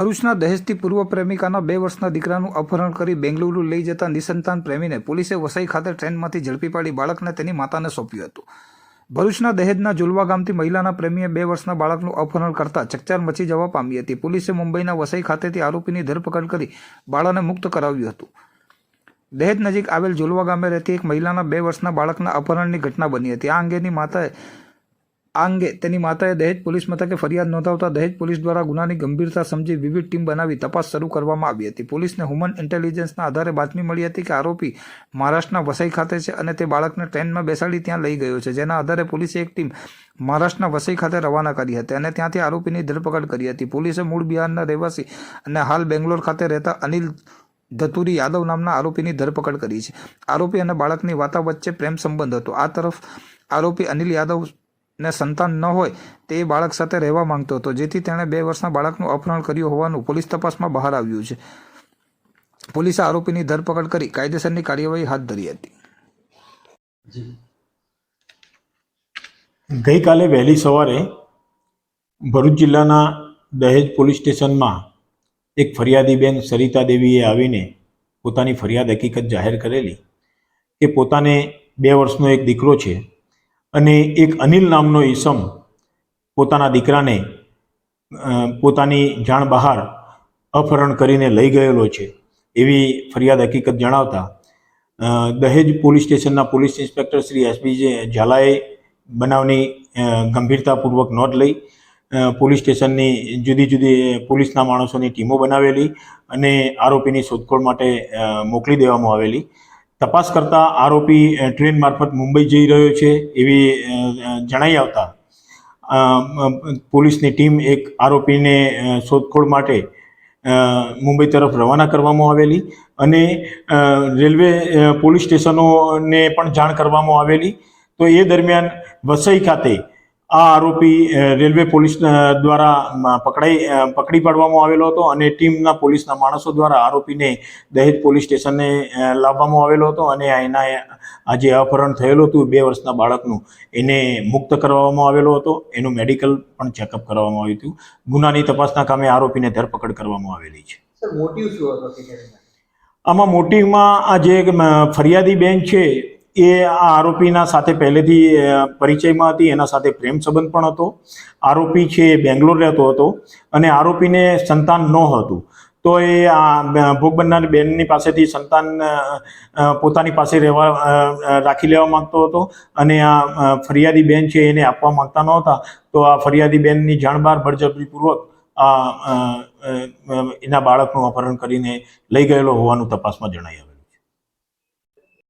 ભરૂચના દહેજથી પૂર્વ પ્રેમિકાના બે વર્ષના દીકરાનું અપહરણ કરી બેંગલુરુ લઈ જતા નિસંતાન પ્રેમીને પોલીસે વસઈ ખાતે ટ્રેનમાંથી ઝડપી પાડી બાળકને તેની માતાને સોંપ્યું હતું. ભરૂચના દહેજના જુલવા ગામથી મહિલાના પ્રેમીએ બે વર્ષના બાળકનું અપહરણ કરતા ચકચાર મચી જવા પામી હતી. પોલીસે મુંબઈના વસઈ ખાતેથી આરોપીની ધરપકડ કરી બાળાને મુક્ત કરાવ્યું હતું. દહેજ નજીક આવેલ જુલવા ગામે રહેતી એક મહિલાના બે વર્ષના બાળકના અપહરણની ઘટના બની હતી. આ અંગેની માતાએ આ અંગે તેની માતાએ દહેજ પોલીસ મથકે ફરિયાદ નોંધાવતા દહેજ પોલીસ દ્વારા ગુનાની ગંભીરતા સમજી વિવિધ ટીમ બનાવી તપાસ શરૂ કરવામાં આવી હતી. પોલીસને હ્યુમન ઇન્ટેલિજન્સના આધારે બાતમી મળી હતી કે આરોપી મહારાષ્ટ્રના વસઈ ખાતે છે અને તે બાળકને ટ્રેનમાં બેસાડી ત્યાં લઈ ગયો છે, જેના આધારે પોલીસે એક ટીમ મહારાષ્ટ્રના વસઈ ખાતે રવાના કરી હતી અને ત્યાંથી આરોપીની ધરપકડ કરી હતી. પોલીસે મૂળ બિહારના રહેવાસી અને હાલ બેંગ્લોર ખાતે રહેતા અનિલ ધતુરી યાદવ નામના આરોપીની ધરપકડ કરી છે. આરોપી અને બાળકની વાતા વચ્ચે પ્રેમ સંબંધ હતો. આ તરફ આરોપી અનિલ યાદવ ને સંતાન ન હોય તે બાળક સાથે રહેવા માંગતો હતો. જેથી તેણે બે વર્ષના બાળકનું અપહરણ કર્યું હોવાનું પોલીસ તપાસમાં બહાર આવ્યું છે. પોલીસે આરોપીની ધરપકડ કરી કાયદેસરની કાર્યવાહી હાથ ધરી હતી. ગઈકાલે વહેલી સવારે ભરૂચ જિલ્લાના દહેજ પોલીસ સ્ટેશનમાં એક ફરિયાદી બેન સરિતા દેવીએ આવીને પોતાની ફરિયાદ હકીકત જાહેર કરેલી કે પોતાને બે વર્ષનો એક દીકરો છે. અને એક અનિલ નામનો ઈસમ પોતાના દીકરાને પોતાની જાણ બહાર અપહરણ કરીને લઈ ગયેલો છે. એવી ફરિયાદ હકીકત જણાવતા દહેજ પોલીસ સ્ટેશનના પોલીસ ઇન્સ્પેક્ટર શ્રી એસબી ઝાલાએ બનાવની ગંભીરતાપૂર્વક નોંધ લઈ પોલીસ સ્ટેશનની જુદી જુદી પોલીસના માણસોની ટીમો બનાવેલી અને આરોપીની શોધખોળ માટે મોકલી દેવામાં આવેલી. તપાસ કરતા આરોપી ટ્રેન મારફત મુંબઈ જઈ રહ્યો છે એવી જણાઈ આવતા પોલીસની ટીમ એક આરોપીને શોધખોળ માટે મુંબઈ તરફ રવાના કરવામાં આવેલી અને રેલવે પોલીસ સ્ટેશનોને પણ જાણ કરવામાં આવેલી. તો એ દરમિયાન વસઈ ખાતે આ આરોપી રેલવે પોલીસ દ્વારા પકડાઈ પકડી પાડવામાં આવેલો હતો અને ટીમના પોલીસના માણસો દ્વારા આરોપીને દહેજ પોલીસ સ્ટેશને લાવવામાં આવેલો હતો અને એના આ જે અપહરણ થયેલું હતું બે વર્ષના બાળકનું એને મુક્ત કરવામાં આવેલો હતો. એનું મેડિકલ પણ ચેકઅપ કરવામાં આવ્યું હતું. ગુનાની તપાસના કામે આરોપીને ધરપકડ કરવામાં આવેલી છે. સર મોટિવ શું હતો? આમાં મોટીમાં આ જે ફરિયાદી બેન છે એ આ આરોપીના સાથે પહેલેથી પરિચયમાં હતી, એના સાથે પ્રેમ સંબંધ પણ હતો. આરોપી છે એ બેંગ્લોર રહેતો હતો અને આરોપીને સંતાન ન હતું. તો એ આ ભોગ બનનારી બેનની પાસેથી સંતાન પોતાની પાસે રહેવા રાખી લેવા માંગતો હતો અને આ ફરિયાદી બેન છે એને આપવા માંગતા નહોતા તો આ ફરિયાદી બેનની જાણ બહાર બળજબરીપૂર્વક આ એના બાળકનું અપહરણ કરીને લઈ ગયેલો હોવાનું તપાસમાં જણાઈ આવ્યું